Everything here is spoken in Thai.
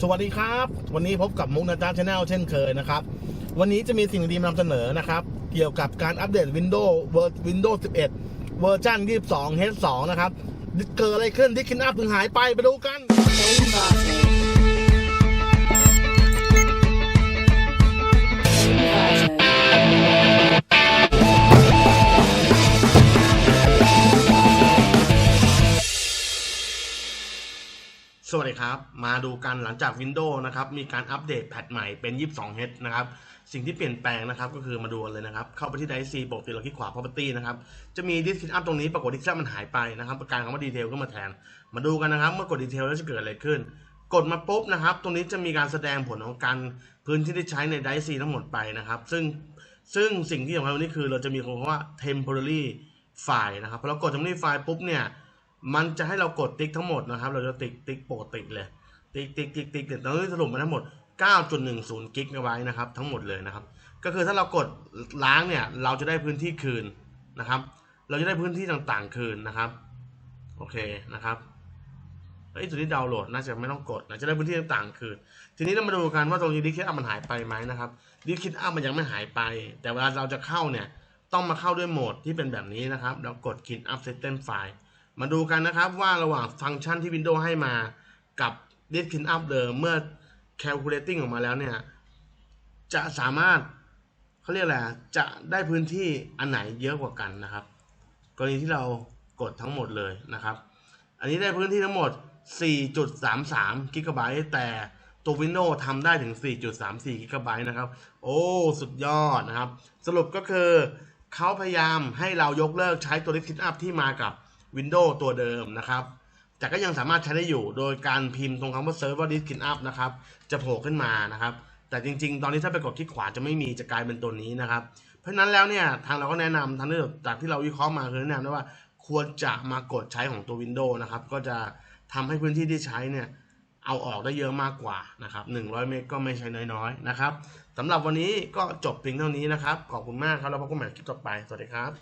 สวัสดีครับ วันนี้พบกับมุกนาจาชาแนลเช่นเคยนะครับ วันนี้จะมีสิ่งดีๆมานำเสนอนะครับ เกี่ยวกับการอัปเดต Windows เวอร์ Windows 11 เวอร์ชัน22 H2 นะครับ เกิดอะไรขึ้นที่คินอัพถึงหายไปไปดูกัน สวัสดีครับ มาดูกันหลังจาก Windows นะครับ มีการอัปเดตแพทใหม่เป็น 22H นะครับ สิ่งที่เปลี่ยนแปลงนะครับ ก็คือมาดูเลยนะครับ เข้าไปที่ d i c e ปกติเราคลิกขวา Property นะครับ จะมี Disk Up ตรงนี้ปรากฏ Disk Up มันหายไปนะครับประการคำว่า Detail ขึ้นมาแทน มาดูกันนะครับ เมื่อกด Detail แล้วจะเกิดอะไรขึ้น กดมาปุ๊บนะครับ ตรงนี้จะมีการแสดงผลของการพื้นที่ที่ใช้ใน d i c e ทั้งหมดไปนะครับ ซึ่งซึ่งสิ่งที่สำคัญวันนี้คือเราจะมีคำว่า temporary file นะครับพอเรากด temporary file ปุ๊บเนี่ย มันจะให้เรากดติ๊กทั้งหมดนะครับ เราจะติ๊กติ๊กปกติเลย ติ๊กติ๊กติ๊กติ๊กเนี่ยตอนนี้สรุปมาทั้งหมด 9.10 กิกะไบต์นะครับ ทั้งหมดเลยนะครับ ก็คือถ้าเรากดล้างเนี่ย เราจะได้พื้นที่คืนนะครับ เราจะได้พื้นที่ต่างๆคืนนะครับ โอเคนะครับไอ้ตัวนี้ดาวน์โหลดน่าจะไม่ต้องกดนะจะได้พื้นที่ต่างๆคืน ทีนี้เรามาดูกันว่าตรงนี้ดิคิดอัพมันหายไปไหมนะครับดิคิดอัพมันยังไม่หายไป แต่เวลาเราจะเข้าเนี่ย ต้องมาเข้าด้วยโหมดที่เป็นแบบนี้นะครับ แล้วกด Kit Up System File ม มาดูกันนะครับว่าระหว่างฟังก์ชันที่ Windows ให้มากับ Disk Clean Up เดิมเมื่อ calculating ออกมาแล้วเนี่ย จะสามารถเขาเรียกอะไรอะจะได้พื้นที่อันไหนเยอะกว่ากันนะครับ กรณีที่เรากดทั้งหมดเลยนะครับ อันนี้ได้พื้นที่ทั้งหมด 4.33 กิกะไบต์แต่ตัว Windows ทำได้ถึง 4.34 กิกะไบต์นะครับ โอ้ สุดยอดนะครับ สรุปก็คือเขาพยายามให้เรายกเลิกใช้ตัว Disk Clean Up ที่มากับ Windows ตัวเดิมนะครับ แต่ก็ยังสามารถใช้ได้อยู่โดยการพิมพ์ตรงคำว่า Server Disk Clean Up นะครับ จะโผล่ขึ้นมานะครับ แต่จริง ๆ ตอนนี้ถ้าไปกดคลิกขวาจะไม่มีจะกลายเป็นตัวนี้นะครับ เพราะนั้นแล้วเนี่ยทางเราก็แนะนำทางที่จากที่เราวิเคราะห์มาคือแนะนำได้ว่าควรจะมากดใช้ของตัว Windows นะครับ ก็จะทำให้พื้นที่ที่ใช้เนี่ยเอาออกได้เยอะมากกว่านะครับ100 เมกก็ไม่ใช่น้อยๆนะครับสำหรับวันนี้ก็จบเพียงเท่านี้นะครับ ขอบคุณมากครับ แล้วพบกันใหม่คลิปต่อไป สวัสดีครับ